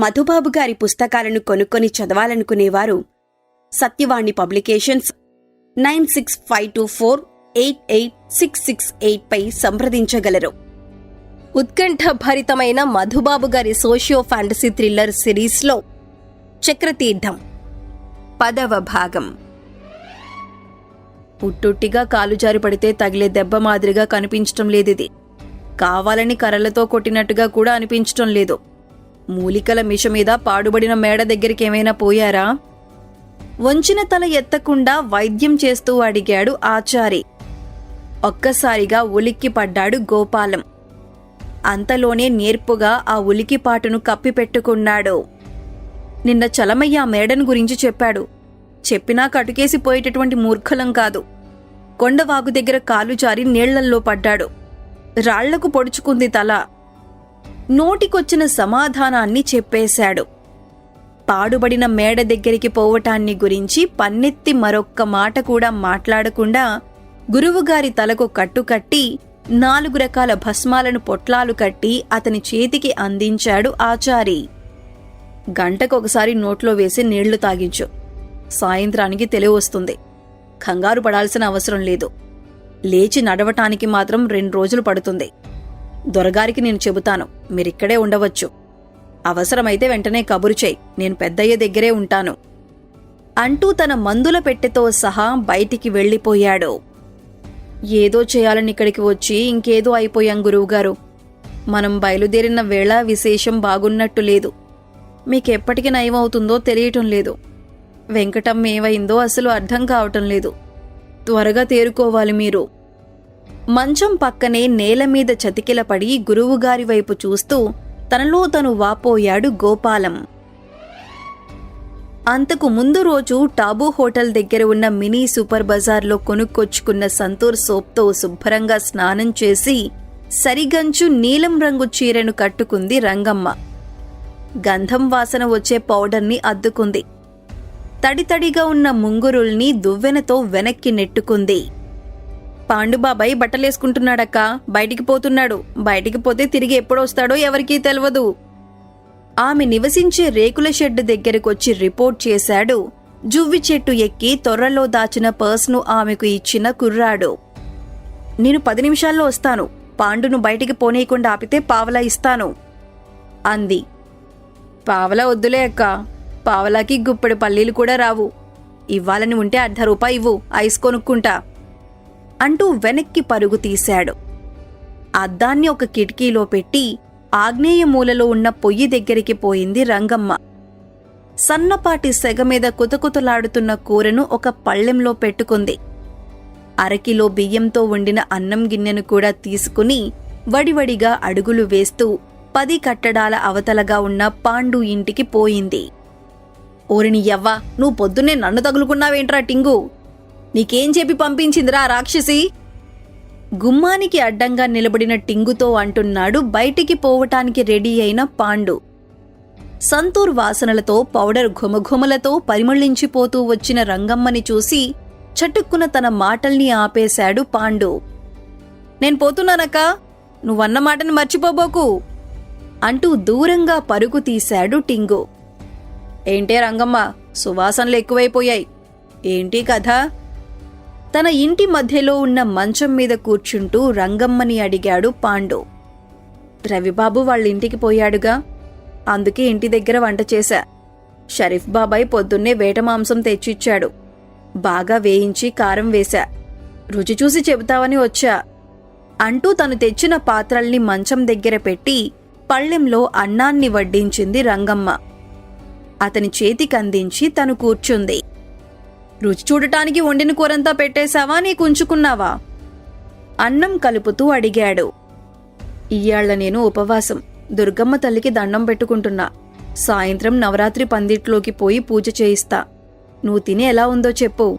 మధుబాబు గారి పుస్తకాలను కొనుక్కొని చదవాలనుకునేవారు. Satyavani publications nine six five two four eight eight six six eight పై సంప్రదించగలరు. ఉత్కంఠభరితమైన మధుబాబు గారి సోషియో ఫ్యాంటసీ థ్రిల్లర్ సిరీస్లో చక్రతీర్థం. పదవ భాగం. పుట్టుట్టిగా కాలు జారి పడితే తగిలే దెబ్బ మాదిరిగా కనిపించటం లేదిది. కావాలని కర్రలతో కొట్టినట్టుగా కూడా అనిపించటం లేదు. మూలికల మిష మీద పాడుబడిన మేడ దగ్గరికి ఏమైనా పోయారా? వంచిన తల ఎత్తకుండా వైద్యం చేస్తూ అడిగాడు ఆచారి. ఒక్కసారిగా ఉలిక్కి పడ్డాడు గోపాలం. అంతలోనే నేర్పుగా ఆ ఉలికిపాటును కప్పిపెట్టుకున్నాడు నిన్న చలమయ్య ఆ మేడను గురించి చెప్పాడు. చెప్పినా కటుకేసి పోయేటటువంటి మూర్ఖలం కాదు. కొండవాగు దగ్గర కాలు జారి నీళ్ళల్లో పడ్డాడు. రాళ్ళకు పొడుచుకుంది తల. నోటికొచ్చిన సమాధానాన్ని చెప్పేశాడు. పాడుబడిన మేడ దగ్గరికి పోవటాన్ని గురించి పన్నెత్తి మరొక్క మాట కూడా మాట్లాడకుండా గురువుగారి తలకు కట్టుకట్టి నాలుగు రకాల భస్మాలను పొట్లాలు కట్టి అతని చేతికి అందించాడు ఆచారి. గంటకొకసారి నోట్లో వేసి నీళ్ళు తాగించు. సాయంత్రానికి తెలివి వస్తుంది. కంగారు పడాల్సిన అవసరం లేదు. లేచి నడవటానికి మాత్రం రెండు రోజులు పడుతుంది. దొరగారికి నేను చెబుతాను మీరిక్కడే ఉండవచ్చు. అవసరమైతే వెంటనే కబురు చేయి నేను పెద్దయ్య దగ్గరే ఉంటాను. అంటూ తన మందుల పెట్టెతో సహా బయటికి వెళ్ళిపోయాడు. ఏదో చేయాలని ఇక్కడికి వచ్చి ఇంకేదో అయిపోయాం గురువుగారు. మనం బయలుదేరిన వేళ విశేషం బాగున్నట్టు లేదు. మీకెప్పటికి నయమవుతుందో తెలియటం లేదు. వెంకటమ్మ ఏమైందో అసలు అర్థం కావటం లేదు. త్వరగా తేరుకోవాలి మీరు. మంచం పక్కనే నేల మీద చతికిలపడి గురువుగారి వైపు చూస్తూ తనలో తను వాపోయాడు గోపాలం. అంతకు ముందు రోజు టాబూ హోటల్ దగ్గర ఉన్న మినీ సూపర్ బజార్లో కొనుక్కొచ్చుకున్న సంతూర్ సోప్తో శుభ్రంగా స్నానం చేసి సరిగంచు నీలం రంగు చీరను కట్టుకుంది రంగమ్మ. గంధం వాసన వచ్చే పౌడర్ని అద్దుకుంది. తడితడిగా ఉన్న ముంగురుల్ని దువ్వెనతో వెనక్కి నెట్టుకుంది. పాండుబాబాయ్ బట్టలేసుకుంటున్నాడక్క. బయటికి పోతున్నాడు. బయటికి పోతే తిరిగి ఎప్పుడొస్తాడో ఎవరికీ తెలియదు ఆమె నివసించే రేకుల షెడ్ దగ్గరకొచ్చి రిపోర్ట్ చేశాడు. జువ్వి చెట్టు ఎక్కి తొర్రలో దాచిన పర్స్ను ఆమెకు ఇచ్చిన కుర్రాడు. నేను పది నిమిషాల్లో వస్తాను. పాండును బయటికి పోనీయకుండా ఆపితే పావలా ఇస్తాను. అంది. పావలా వద్దులే అక్క. పావలాకి గుప్పెడు పల్లీలు కూడా రావు. ఇవ్వాలని ఉంటే అర్ధ రూపాయి ఇవ్వు. ఐస్ కొనుక్కుంటా. అంటూ వెనక్కి పరుగు తీశాడు. అద్దాన్ని ఒక కిటికీలో పెట్టి ఆగ్నేయ మూలలో ఉన్న పొయ్యి దగ్గరికి పోయింది రంగమ్మ. సన్నపాటి సెగ మీద కుతకుతలాడుతున్న కూరను ఒక పళ్ళెంలో పెట్టుకుంది. అరకిలో బియ్యంతో వండిన అన్నం గిన్నెను కూడా తీసుకుని వడివడిగా అడుగులు వేస్తూ పది కట్టడాల అవతలగా ఉన్న పాండు ఇంటికి పోయింది. ఓరిని యవ్వ నువ్వు పొద్దున్నే నన్ను తగులుకున్నావేంట్రా టింగు? నీకేం చెప్పి పంపించిందిరా రాక్షసి? గుమ్మానికి అడ్డంగా నిలబడిన టింగుతో అంటున్నాడు బయటికి పోవటానికి రెడీ అయిన పాండు. సంతూర్ వాసనలతో పౌడర్ ఘుమఘుమలతో పరిమళించిపోతూ వచ్చిన రంగమ్మని చూసి చటుక్కున తన మాటల్ని ఆపేశాడు పాండు. నేను పోతున్నానక్క నువ్వన్న మాటను మర్చిపోబోకు అంటూ దూరంగా పరుగు తీశాడు టింగు. ఏంటే రంగమ్మ సువాసనలు ఎక్కువైపోయాయి. ఏంటి కథ? తన ఇంటి మధ్యలో ఉన్న మంచం మీద కూర్చుంటూ రంగమ్మని అడిగాడు పాండు. రవిబాబు వాళ్ళ ఇంటికి పోయాడుగా. అందుకే ఇంటి దగ్గర వంట చేశా. షరీఫ్ బాబాయ్ పొద్దున్నే వేట మాంసం తెచ్చిచ్చాడు. బాగా వేయించి కారం వేశా. రుచి చూసి చెబుతావని వచ్చా. అంటూ తను తెచ్చిన పాత్రల్ని మంచం దగ్గర పెట్టి పళ్ళెంలో అన్నాన్ని వడ్డించింది రంగమ్మ. అతని చేతికందించి తను కూర్చుంది. రుచి చూడటానికి వండిన కూరంతా పెట్టేశావా? నీకు ఉంచుకున్నావా అన్నం కలుపుతూ అడిగాడు. ఇయ్యాళ్ళ నేను ఉపవాసం. దుర్గమ్మ తల్లికి దండం పెట్టుకుంటున్నా. సాయంత్రం నవరాత్రి పందిట్లోకి పోయి పూజ చేయిస్తా. నువ్వు తిని ఎలా ఉందో చెప్పు.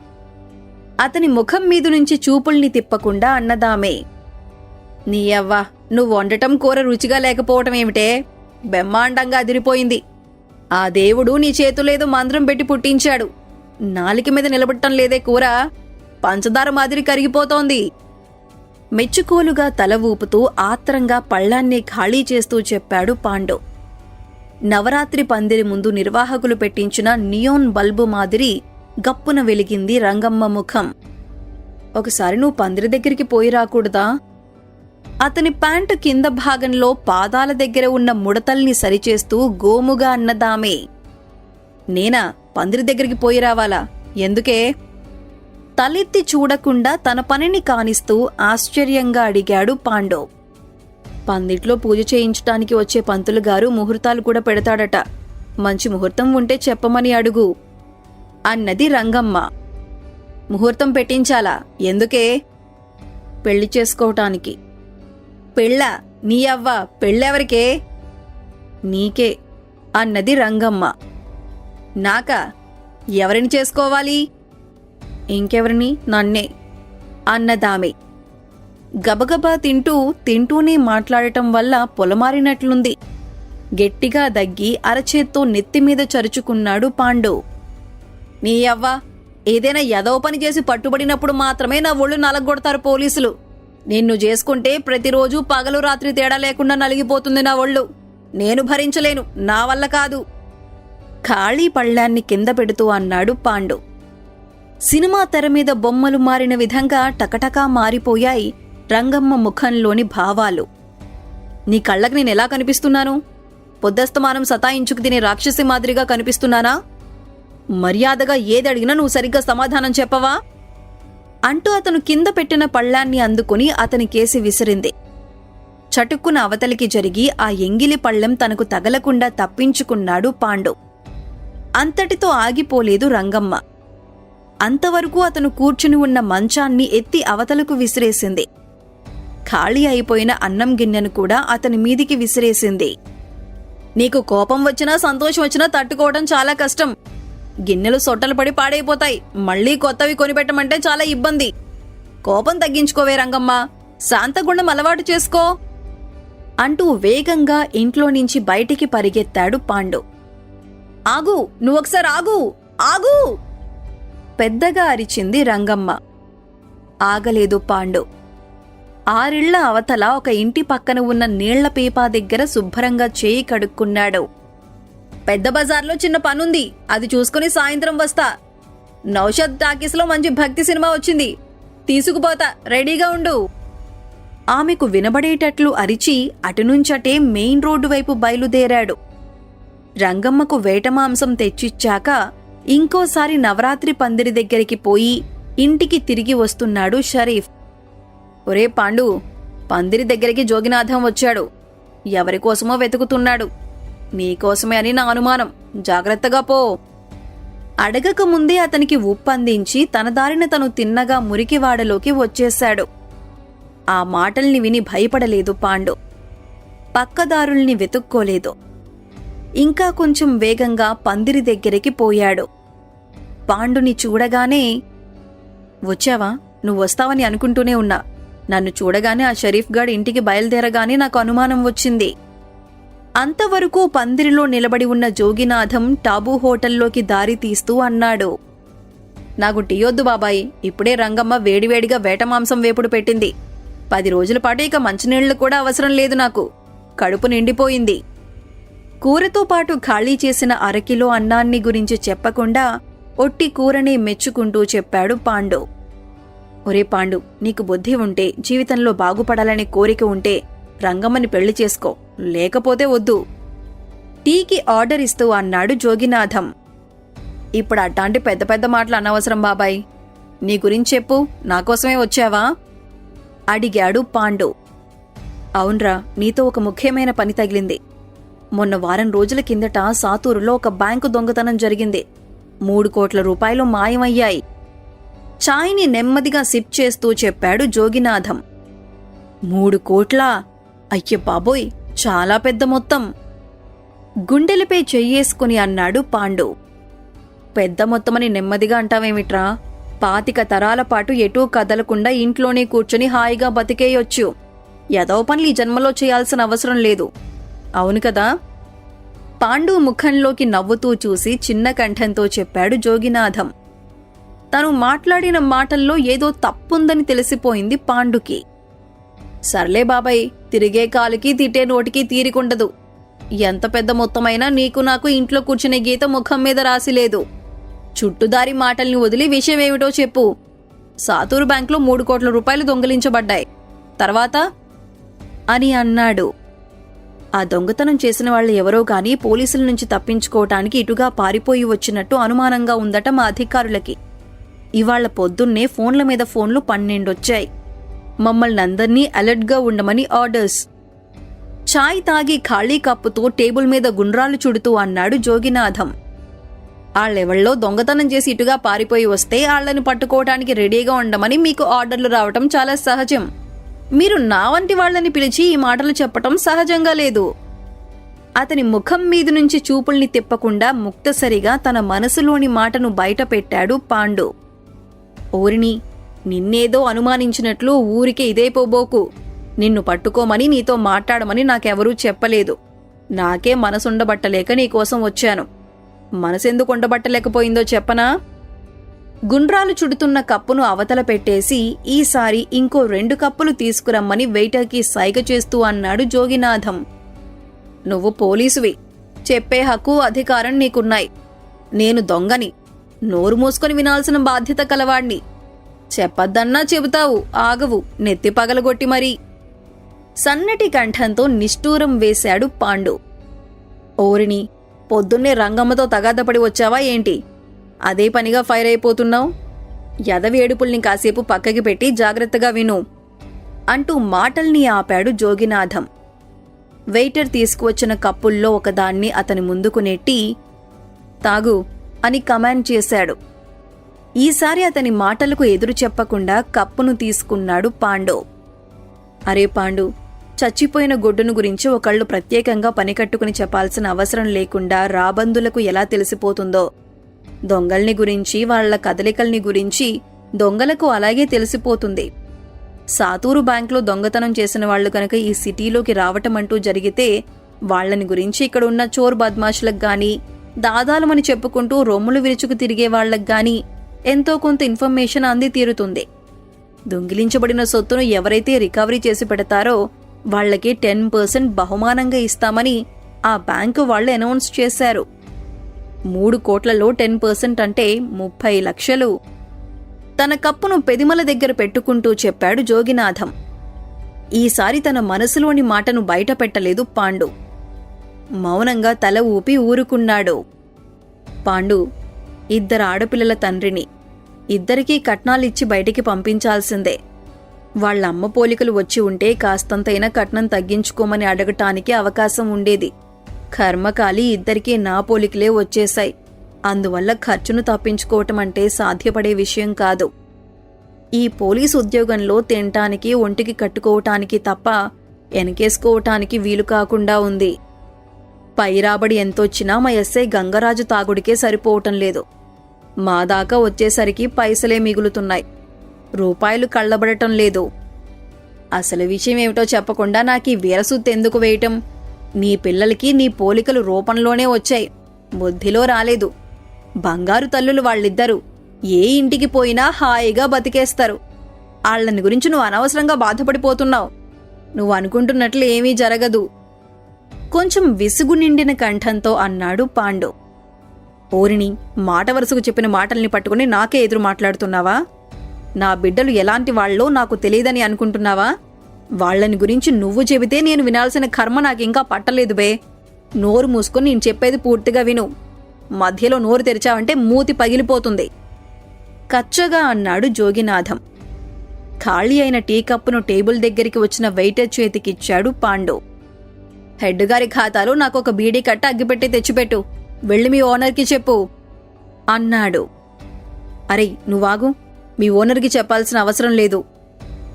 అతని ముఖం మీద నుంచి చూపుల్ని తిప్పకుండా అన్నదామే. నీ నువ్వు వండటం కూర రుచిగా లేకపోవటం ఏమిటే? బ్రహ్మాండంగా అదిరిపోయింది. ఆ దేవుడు నీ చేతులేదో మంత్రం పెట్టి పుట్టించాడు. నాలిక మీద నిలబడటం లేదే కూర. పంచదార మాదిరి కరిగిపోతోంది. మెచ్చుకోలుగా తల ఊపుతూ ఆత్రంగా పళ్ళాన్ని ఖాళీ చేస్తూ చెప్పాడు పాండు. నవరాత్రి పందిరి ముందు నిర్వాహకులు పెట్టించిన నియోన్ బల్బు మాదిరి గప్పున వెలిగింది రంగమ్మ ముఖం. ఒకసారి నువ్వు పందిరి దగ్గరికి పోయి రాకూడదా? అతని ప్యాంటు కింద భాగంలో పాదాల దగ్గర ఉన్న ముడతల్ని సరిచేస్తూ గోముగా అన్నదామే. నేనా? పందిరి దగ్గరికి పోయి రావాలా? ఎందుకే? తలెత్తి చూడకుండా తన పనిని కానిస్తూ ఆశ్చర్యంగా అడిగాడు పాండవ్ పందిట్లో పూజ చేయించటానికి వచ్చే పంతులు గారు ముహూర్తాలు కూడా పెడతాడట. మంచి ముహూర్తం ఉంటే చెప్పమని అడుగు. అన్నది రంగమ్మ. ముహూర్తం పెట్టించాలా? ఎందుకే? పెళ్ళి చేసుకోవటానికి. పెళ్ళ? నీ అవ్వ? పెళ్ళెవరికే? నీకే. అన్నది రంగమ్మ. నాకా ఎవరిని చేసుకోవాలి? ఇంకెవరిని? నన్నే. అన్నదామె. గబగబా తింటూ తింటూనే మాట్లాడటం వల్ల పొలమారినట్లుంది. గట్టిగా దగ్గి అరచేత్తో నెత్తిమీద చరుచుకున్నాడు పాండు. నీ అవ్వ ఏదైనా యదవ పని చేసి పట్టుబడినప్పుడు మాత్రమే నా ఒళ్ళు నలగొడతారు పోలీసులు. నిన్ను చేసుకుంటే ప్రతిరోజు పగలు రాత్రి తేడా లేకుండా నలిగిపోతుంది నా ఒళ్ళు. నేను భరించలేను నా వల్ల కాదు. ఖాళీ పళ్ళాన్ని కింద పెడుతూ అన్నాడు పాండు. సినిమా తెర మీద బొమ్మలు మారిన విధంగా టకటకా మారిపోయాయి రంగమ్మ ముఖంలోని భావాలు. నీ కళ్ళకి నేను ఎలా కనిపిస్తున్నాను? పొద్దస్తమానం సతాయించుకు తినే రాక్షసి మాదిరిగా కనిపిస్తున్నానా? మర్యాదగా ఏదడిగినా నువ్వు సరిగ్గా సమాధానం చెప్పవా? అంటూ అతను కింద పెట్టిన పళ్ళాన్ని అందుకుని అతని కేసి విసిరింది. చటుక్కున అవతలికి జరిగి ఆ ఎంగిలి పళ్ళెం తనకు తగలకుండా తప్పించుకున్నాడు పాండు. అంతటితో ఆగిపోలేదు రంగమ్మ. అంతవరకు అతను కూర్చుని ఉన్న మంచాన్ని ఎత్తి అవతలకు విసిరేసింది. ఖాళీ అయిపోయిన అన్నం గిన్నెను కూడా అతని మీదికి విసిరేసింది. నీకు కోపం వచ్చినా సంతోషం వచ్చినా తట్టుకోవడం చాలా కష్టం. గిన్నెలు సొట్టలు పడి పాడైపోతాయి. మళ్ళీ కొత్తవి కొనిపెట్టమంటే చాలా ఇబ్బంది. కోపం తగ్గించుకోవే రంగమ్మ. శాంతగుండం అలవాటు చేసుకో. అంటూ వేగంగా ఇంట్లో నుంచి బయటికి పరిగెత్తాడు పాండు. ఆగు నువ్వొకసారి ఆగు ఆగు! పెద్దగా అరిచింది రంగమ్మ. ఆగలేదు పాండు. ఆరిళ్ళ అవతల ఒక ఇంటి పక్కన ఉన్న నీళ్ళ పీపా దగ్గర శుభ్రంగా చేయి కడుక్కున్నాడు. పెద్ద బజార్లో చిన్న పనుంది అది చూసుకుని సాయంత్రం వస్తా. నౌషద్ టాకీస్లో మంచి భక్తి సినిమా వచ్చింది. తీసుకుపోతా రెడీగా ఉండు. ఆమెకు వినబడేటట్లు అరిచి అటునుంచటే మెయిన్ రోడ్డు వైపు బయలుదేరాడు. రంగమ్మకు వేట మాంసం తెచ్చిచ్చాక ఇంకోసారి నవరాత్రి పందిరి దగ్గరికి పోయి ఇంటికి తిరిగి వస్తున్నాడు షరీఫ్. ఒరే పాండు పందిరి దగ్గరికి జోగినాథం వచ్చాడు. ఎవరికోసమో వెతుకుతున్నాడు. నీకోసమే అని నా అనుమానం. జాగ్రత్తగా పో. అడగక ముందే అతనికి ఉప్పందించి తన దారిన తను తిన్నగా మురికివాడలోకి వచ్చేశాడు. ఆ మాటల్ని విని భయపడలేదు పాండు. పక్కదారుల్ని వెతుక్కోలేదు. ఇంకా కొంచెం వేగంగా పందిరి దగ్గరికి పోయాడు. పాండుని చూడగానే వచ్చావా? నువ్వు వస్తావని అనుకుంటూనే ఉన్నా. నన్ను చూడగానే ఆ షరీఫ్ గాడ్ ఇంటికి బయలుదేరగానే నాకు అనుమానం వచ్చింది. అంతవరకు పందిరిలో నిలబడి ఉన్న జోగినాథం టాబూ హోటల్లోకి దారి తీస్తూ అన్నాడు. నాకు టీయొద్దు బాబాయ్. ఇప్పుడే రంగమ్మ వేడివేడిగా వేట మాంసం వేపుడు పెట్టింది. పది రోజుల పాటు ఇక మంచినీళ్ళు కూడా అవసరం లేదు నాకు. కడుపు నిండిపోయింది. కూరతో పాటు ఖాళీ చేసిన అరకిలో అన్నాన్ని గురించి చెప్పకుండా ఒట్టి కూరనే మెచ్చుకుంటూ చెప్పాడు పాండు. ఒరే పాండు నీకు బుద్ధి ఉంటే జీవితంలో బాగుపడాలనే కోరిక ఉంటే రంగమ్మని పెళ్ళి చేసుకో లేకపోతే వద్దు. టీకి ఆర్డర్ ఇస్తూ అన్నాడు జోగినాథం. ఇప్పుడు అట్లాంటి పెద్ద పెద్ద మాటలు అనవసరం బాబాయ్. నీ గురించి చెప్పు నాకోసమే వచ్చావా? అడిగాడు పాండు. అవునరా నీతో ఒక ముఖ్యమైన పని తగిలింది. మొన్న వారం రోజుల కిందట సాతూరులో ఒక బ్యాంకు దొంగతనం జరిగింది. మూడు కోట్ల రూపాయలు మాయమయ్యాయి. చాయ్ని నెమ్మదిగా సిప్ చేస్తూ చెప్పాడు జోగినాథం. మూడు కోట్లా? అయ్య బాబోయ్ చాలా పెద్ద మొత్తం. గుండెలపై చెయ్యేసుకుని అన్నాడు పాండు. పెద్ద మొత్తమని నెమ్మదిగా అంటావేమిట్రా? పాతిక తరాల పాటు ఎటూ కదలకుండా ఇంట్లోనే కూర్చొని హాయిగా బతికేయొచ్చు. ఎదవ పనులు ఈ జన్మలో చేయాల్సిన అవసరం లేదు. అవును కదా? పాండు ముఖంలోకి నవ్వుతూ చూసి చిన్న కంఠంతో చెప్పాడు జోగినాథం. తను మాట్లాడిన మాటల్లో ఏదో తప్పుందని తెలిసిపోయింది పాండుకి. సర్లే బాబాయ్ తిరిగే కాలుకి తిట్టే నోటికి తీరికుండదు. ఎంత పెద్ద మొత్తమైనా నీకు నాకు ఇంట్లో కూర్చునే గీత ముఖం మీద రాసి లేదు. చుట్టుదారి మాటల్ని వదిలి విషయం ఏమిటో చెప్పు. సాతూరు బ్యాంకులో మూడు కోట్ల రూపాయలు దొంగిలించబడ్డాయి. తర్వాత అని అన్నాడు. ఆ దొంగతనం చేసిన వాళ్ళు ఎవరో గాని పోలీసుల నుంచి తప్పించుకోవటానికి ఇటుగా పారిపోయి వచ్చినట్టు అనుమానంగా ఉందట మా అధికారులకి. ఇవాళ్ళ పొద్దున్నే ఫోన్ల మీద ఫోన్లు పన్నెండొచ్చాయి. మమ్మల్ని అందర్నీ అలర్ట్గా ఉండమని ఆర్డర్స్. చాయ్ తాగి ఖాళీ కప్పుతో టేబుల్ మీద గుండ్రాలు చుడుతూ అన్నాడు జోగినాథం. ఆళ్ళెవళ్ళో దొంగతనం చేసి ఇటుగా పారిపోయి వస్తే ఆళ్ళను పట్టుకోవటానికి రెడీగా ఉండమని మీకు ఆర్డర్లు రావటం చాలా సహజం. మీరు నా వంటి వాళ్ళని పిలిచి ఈ మాటలు చెప్పటం సహజంగా లేదు. అతని ముఖం మీద నుంచి చూపుల్ని తిప్పకుండా ముక్తసరిగా తన మనసులోని మాటను బయట పెట్టాడు పాండు. ఓరిని నిన్నేదో అనుమానించినట్లు ఊరికే ఇదైపోబోకు నిన్ను పట్టుకోమని నీతో మాట్లాడమని నాకెవరూ చెప్పలేదు. నాకే మనసుండబట్టలేక నీకోసం వచ్చాను. మనసెందుకు ఉండబట్టలేకపోయిందో చెప్పనా? గుండ్రాలు చుడుతున్న కప్పును అవతల పెట్టేసి ఈసారి ఇంకో రెండు కప్పులు తీసుకురమ్మని వెయిటర్కి సైగ చేస్తూ అన్నాడు జోగినాథం. నువ్వు పోలీసువి. చెప్పే హక్కు అధికారం నీకున్నాయి. నేను దొంగని. నోరు మూసుకొని వినాల్సిన బాధ్యత కలవాణ్ణి. చెప్పద్దన్నా చెబుతావు. ఆగవు. నెత్తి పగలగొట్టి మరీ. సన్నటి కంఠంతో నిష్ఠూరం వేశాడు పాండు. ఓరిని పొద్దున్నే రంగమ్మతో తగాదపడి వచ్చావా ఏంటి? అదే పనిగా ఫైర్ అయిపోతున్నావు? యదవి ఏడుపుల్ని కాసేపు పక్కకి పెట్టి జాగ్రత్తగా విను. అంటూ మాటల్ని ఆపాడు జోగినాథం. వెయిటర్ తీసుకువచ్చిన కప్పుల్లో ఒకదాన్ని అతని ముందుకు నెట్టి తాగు అని కమాండ్ చేశాడు. ఈసారి అతని మాటలకు ఎదురు చెప్పకుండా కప్పును తీసుకున్నాడు పాండో. అరే పాండు చచ్చిపోయిన గొడ్డును గురించి ఒకళ్ళు ప్రత్యేకంగా పనికట్టుకుని చెప్పాల్సిన అవసరం లేకుండా రాబందులకు ఎలా తెలిసిపోతుందో దొంగల్ని గురించి వాళ్ళ కదలికల్ని గురించి దొంగలకు అలాగే తెలిసిపోతుంది. సాతూరు బ్యాంకులో దొంగతనం చేసిన వాళ్ళు కనుక ఈ సిటీలోకి రావటం అంటూ జరిగితే వాళ్ళని గురించి ఇక్కడ ఉన్న చోర్ బద్మాషులకు గాని దాదాలమని చెప్పుకుంటూ రొమ్ములు విరుచుకు తిరిగే వాళ్ళకు గాని ఎంతో కొంత ఇన్ఫర్మేషన్ అంది తీరుతుంది. దొంగిలించబడిన సొత్తును ఎవరైతే రికవరీ చేసి పెడతారో వాళ్ళకి టెన్ పర్సెంట్ బహుమానంగా ఇస్తామని ఆ బ్యాంకు వాళ్ళు అనౌన్స్ చేశారు. మూడు కోట్లలో టెన్ పర్సెంట్ అంటే ముప్పై లక్షలు. తన కప్పును పెదిమల దగ్గర పెట్టుకుంటూ చెప్పాడు జోగినాథం. ఈసారి తన మనసులోని మాటను బయట పెట్టలేదు పాండు. మౌనంగా తల ఊపి ఊరుకున్నాడు. పాండు ఇద్దరు ఆడపిల్లల తండ్రిని ఇద్దరికీ కట్నాలిచ్చి బయటికి పంపించాల్సిందే. వాళ్ళ అమ్మ పోలికలు వచ్చి ఉంటే కాస్తంతైనా కట్నం తగ్గించుకోమని అడగటానికి అవకాశం ఉండేది. కర్మకాలి ఇద్దరికీ నా పోలికలే వచ్చేశాయి. అందువల్ల ఖర్చును తప్పించుకోవటం అంటే సాధ్యపడే విషయం కాదు. ఈ పోలీసు ఉద్యోగంలో తినటానికి ఒంటికి కట్టుకోవటానికి తప్ప వెనకేసుకోవటానికి వీలు కాకుండా ఉంది. పై రాబడి ఎంతొచ్చినా మా ఎస్ఐ గంగరాజు తాగుడికే సరిపోవటం లేదు. మా దాకా వచ్చేసరికి పైసలే మిగులుతున్నాయి. రూపాయలు కళ్ళబడటం లేదు. అసలు విషయం ఏమిటో చెప్పకుండా నాకు ఈ వీరసుత్తు ఎందుకు వేయటం? నీ పిల్లలకి నీ పోలికలు రూపంలోనే వచ్చాయి. బుద్ధిలో రాలేదు. బంగారు తల్లులు వాళ్ళిద్దరూ ఏ ఇంటికి పోయినా హాయిగా బతికేస్తారు. వాళ్ళని గురించి నువ్వు అనవసరంగా బాధపడిపోతున్నావు. నువ్వు అనుకుంటున్నట్లు ఏమీ జరగదు. కొంచెం విసుగు నిండిన కంఠంతో అన్నాడు పాండు. ఓరిని మాట వరుసకు చెప్పిన మాటల్ని పట్టుకుని నాకే ఎదురు మాట్లాడుతున్నావా? నా బిడ్డలు ఎలాంటి వాళ్ళో నాకు తెలియదని అనుకుంటున్నావా? వాళ్ళని గురించి నువ్వు చెబితే నేను వినాల్సిన కర్మ నాకింకా పట్టలేదు బే. నోరు మూసుకొని నేను చెప్పేది పూర్తిగా విను. మధ్యలో నోరు తెరిచావంటే మూతి పగిలిపోతుంది. కచ్చగా అన్నాడు జోగినాథం. ఖాళీ అయిన టీ కప్పును టేబుల్ దగ్గరికి వచ్చిన వెయిటర్ చేతికిచ్చాడు పాండు. హెడ్ గారి ఖాతాలో నాకు ఒక బీడీ కట్ట అగ్గిపెట్టి తెచ్చిపెట్టు. వెళ్ళి మీ ఓనర్కి చెప్పు. అన్నాడు. అరే నువ్వాగు మీ ఓనర్కి చెప్పాల్సిన అవసరం లేదు.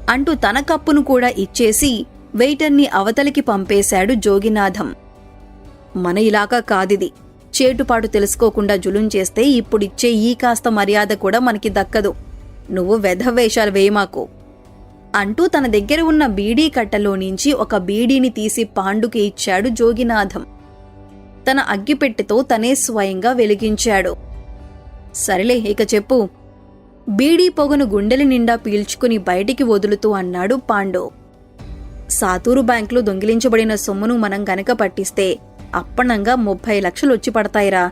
అంటూ తన కప్పును కూడా ఇచ్చేసి వెయిటర్ని అవతలికి పంపేశాడు జోగినాథం. మన ఇలాకా కాదిది. చేటుపాటు తెలుసుకోకుండా జులుం చేస్తే ఇప్పుడిచ్చే ఈ కాస్త మర్యాద కూడా మనకి దక్కదు. నువ్వు వెధవేషాలు వేయమాకు. అంటూ తన దగ్గర ఉన్న బీడీ కట్టలో నుంచి ఒక బీడీని తీసి పాండుకి ఇచ్చాడు జోగినాథం. తన అగ్గిపెట్టెతో తనే స్వయంగా వెలిగించాడు. సరేలే ఇక చెప్పు. బీడీ పొగను గుండెల నిండా పీల్చుకుని బయటికి వదులుతూ అన్నాడు పాండు. సాతూరు బ్యాంకులో దొంగిలించబడిన సొమ్మును మనం గనక పట్టిస్తే అప్పణంగా ముప్పై లక్షలు వచ్చి పడతాయిరా.